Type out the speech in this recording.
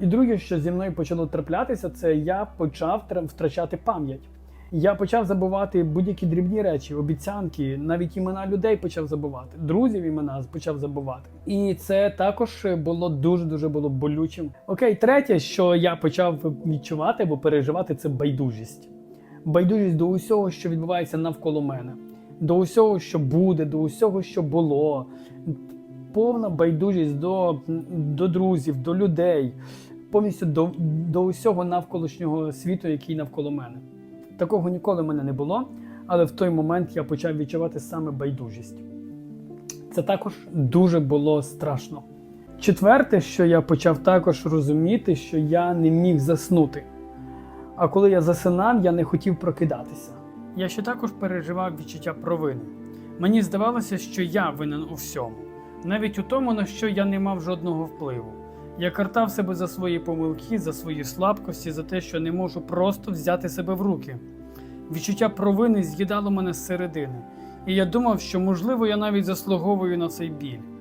І друге, що зі мною почало траплятися, це я почав тра- втрачати пам'ять. Я почав забувати будь-які дрібні речі, обіцянки, навіть імена людей почав забувати, друзів імена почав забувати. І це також було дуже дуже було болючим. Окей, третє, що я почав відчувати або переживати, це байдужість. Байдужість до усього, що відбувається навколо мене, до усього, що буде, до усього, що було. Повна байдужість до, до друзів, до людей, повністю до, до усього навколишнього світу, який навколо мене. Такого ніколи в мене не було, але в той момент я почав відчувати саме байдужість. Це також дуже було страшно. Четверте, що я почав також розуміти, що я не міг заснути. А коли я засинав, я не хотів прокидатися. Я ще також переживав відчуття провини. Мені здавалося, що я винен у всьому, навіть у тому, на що я не мав жодного впливу. Я картав себе за свої помилки, за свої слабкості, за те, що не можу просто взяти себе в руки. Відчуття провини з'їдало мене зсередини, і я думав, що можливо я навіть заслуговую на цей біль.